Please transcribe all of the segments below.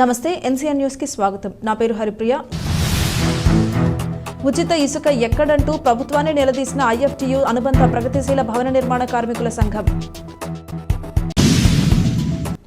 నమస్తే ఎన్సీఎన్ న్యూస్కి స్వాగతం. నా పేరు హరిప్రియ. ఉచిత ఇసుక ఎక్కడంటూ ప్రభుత్వాన్ని నిలదీసిన ఐఎఫ్టియు అనుబంధ ప్రగతిశీల భవన నిర్మాణ కార్మికుల సంఘం.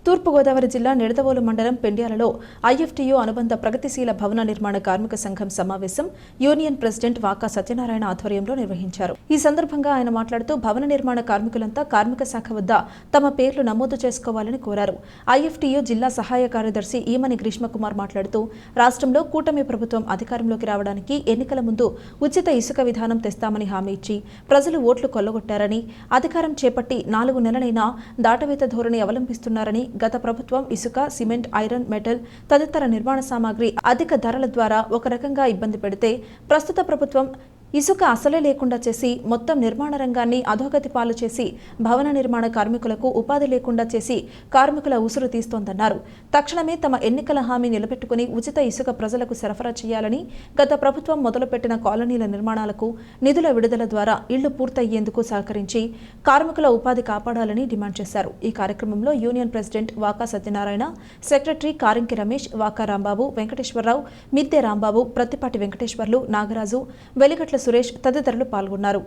తూర్పుగోదావరి జిల్లా నిడదవోలు మండలం పెండ్యాలలో ఐఎఫ్టియు అనుబంధ ప్రగతిశీల భవన నిర్మాణ కార్మిక సంఘం సమావేశం యూనియన్ ప్రెసిడెంట్ వాకా సత్యనారాయణ ఆధ్వర్యంలో నిర్వహించారు. ఈ సందర్భంగా ఆయన మాట్లాడుతూ భవన నిర్మాణ కార్మికులంతా కార్మిక శాఖ వద్ద తమ పేర్లు నమోదు చేసుకోవాలని కోరారు. ఐఎఫ్టియు జిల్లా సహాయ కార్యదర్శి ఈమని గ్రీష్మకుమార్ మాట్లాడుతూ రాష్ట్రంలో కూటమి ప్రభుత్వం అధికారంలోకి రావడానికి ఎన్నికల ముందు ఉచిత ఇసుక విధానం తెస్తామని హామీ ఇచ్చి ప్రజలు ఓట్లు కొల్లగొట్టారని అధికారం చేపట్టి నాలుగు నెలలైనా దాటవేత ధోరణి అవలంబిస్తున్నారని గత ప్రభుత్వం ఇసుక సిమెంట్ ఐరన్ మెటల్ తదితర నిర్మాణ సామాగ్రి అధిక ధరల ద్వారా ఒక రకంగా ఇబ్బంది పెడితే ప్రస్తుత ప్రభుత్వం ఇసుక అసలే లేకుండా చేసి మొత్తం నిర్మాణ రంగాన్ని అధోగతి పాలు చేసి భవన నిర్మాణ కార్మికులకు ఉపాధి లేకుండా చేసి కార్మికుల ఉసురు తీస్తోందన్నారు. తక్షణమే తమ ఎన్నికల హామీ నిలబెట్టుకుని ఉచిత ఇసుక ప్రజలకు సరఫరా చేయాలని గత ప్రభుత్వం మొదలుపెట్టిన కాలనీల నిర్మాణాలకు నిధుల విడుదల ద్వారా ఇళ్ళు పూర్తయ్యేందుకు సహకరించి కార్మికుల ఉపాధి కాపాడాలని డిమాండ్ చేశారు. ఈ కార్యక్రమంలో union president Vaka Satyanarayana secretary Karinki Ramesh Vaka Rambabu Venkateswararao Midde Rambabu Prathipati Venkateswarlu Nagaraju వెలిగట్ల Suresh తదితరులు పాల్గొన్నారు.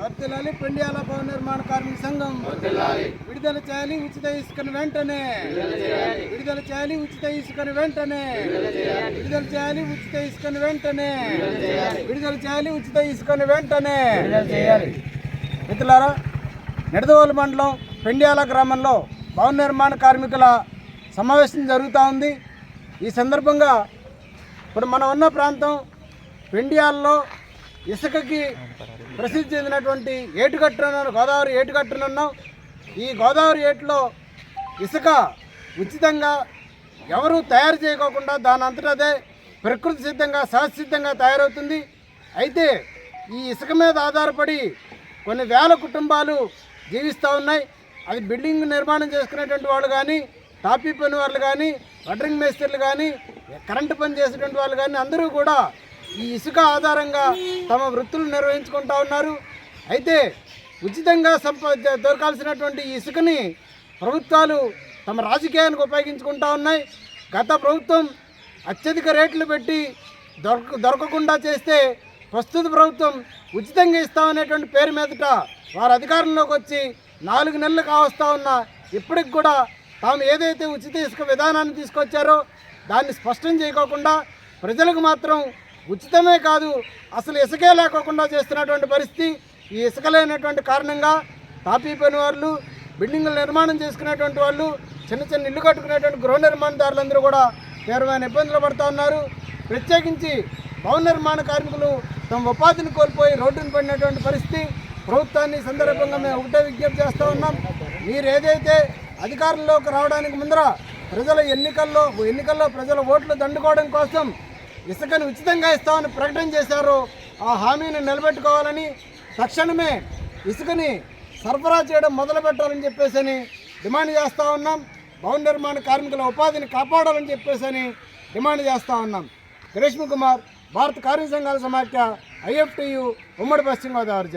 వర్తిల్లాలి పెండియాల భవన నిర్మాణ కార్మిక సంఘం. విడుదల చేయాలి ఉచిత ఇసుకను వెంటనే. విడుదల చేయాలి. ఉచిత ఇసుకను వెంటనే. విడుదల చేయాలి. ఉచిత ఇసుకను వెంటనే. విడుదల చేయాలి. ఉచిత ఇసుకను వెంటనే. మిత్రులారా నిడదవోలు మండలం పెండియాల గ్రామంలో భవన నిర్మాణ కార్మికుల సమావేశం జరుగుతూ ఉంది. ఈ సందర్భంగా ఇప్పుడు మనం ఉన్న ప్రాంతం పెండియాల్లో ఇసుకకి ప్రసిద్ధి చెందినటువంటి ఏటుగట్టున గోదావరి ఏటుగట్టునున్నాం ఈ గోదావరి ఏటులో ఇసుక ఉచితంగా ఎవరు తయారు చేయకోకుండా దాని అంతటదే ప్రకృతి సిద్ధంగా సహజసిద్ధంగా తయారవుతుంది. అయితే ఈ ఇసుక మీద ఆధారపడి కొన్ని వేల కుటుంబాలు జీవిస్తూ ఉన్నాయి. అది బిల్డింగ్ నిర్మాణం చేసుకునేటువంటి వాళ్ళు కానీ టాపీ పని వాళ్ళు కానీ వడ్రింగ్ మేస్త్రీలు కానీ కరెంటు పని చేసేటువంటి వాళ్ళు కానీ అందరూ కూడా ఈ ఇసుక ఆధారంగా తమ వృత్తులు నిర్వహించుకుంటా ఉన్నారు. అయితే ఉచితంగా సంప దొరకాల్సినటువంటి ఇసుకని ప్రభుత్వాలు తమ రాజకీయానికి ఉపయోగించుకుంటా ఉన్నాయి. గత ప్రభుత్వం అత్యధిక రేట్లు పెట్టి దొరక దొరకకుండా చేస్తే ప్రస్తుత ప్రభుత్వం ఉచితంగా ఇస్తామనేటువంటి పేరు మీదట వారు అధికారంలోకి వచ్చి నాలుగు నెలలు కావస్తా ఉన్నా ఇప్పటికి కూడా తాము ఏదైతే ఉచిత ఇసుక విధానాన్ని తీసుకొచ్చారో దాన్ని స్పష్టం చేయకోకుండా ప్రజలకు మాత్రం ఉచితమే కాదు అసలు ఇసుకే లేకోకుండా చేస్తున్నటువంటి పరిస్థితి ఈ ఇసుక లేనటువంటి కారణంగా తాపీ పని వాళ్ళు బిల్డింగులు నిర్మాణం చేసుకునేటువంటి వాళ్ళు చిన్న చిన్న ఇల్లు కట్టుకునేటువంటి గృహ నిర్మాణదారులందరూ కూడా తీవ్రమైన ఇబ్బందులు పడుతూ ఉన్నారు. ప్రత్యేకించి భవన నిర్మాణ కార్మికులు తమ ఉపాధిని కోల్పోయి రోడ్డును పడినటువంటి పరిస్థితి ప్రభుత్వాన్ని సందర్భంగా మేము ఒకటే విజ్ఞప్తి చేస్తూ ఉన్నాం. మీరు ఏదైతే అధికారంలోకి రావడానికి ముందర ప్రజల ఎన్నికల్లో ఎన్నికల్లో ప్రజల ఓట్లు దండుకోవడం కోసం ఇసుకని ఉచితంగా ఇస్తామని ప్రకటన చేశారో. ఆ హామీని నిలబెట్టుకోవాలని తక్షణమే ఇసుకని సరఫరా చేయడం మొదలు పెట్టాలని చెప్పేసి డిమాండ్ చేస్తూ ఉన్నాం. భవన నిర్మాణ కార్మికుల ఉపాధిని కాపాడాలని చెప్పేసి అని డిమాండ్ చేస్తూ ఉన్నాం. గ్రేష్మ కుమార్ భారత కార్మిక సంఘాల సమాఖ్య ఐఎఫ్టియు ఉమ్మడి పశ్చిమ గోదావరి జిల్లా.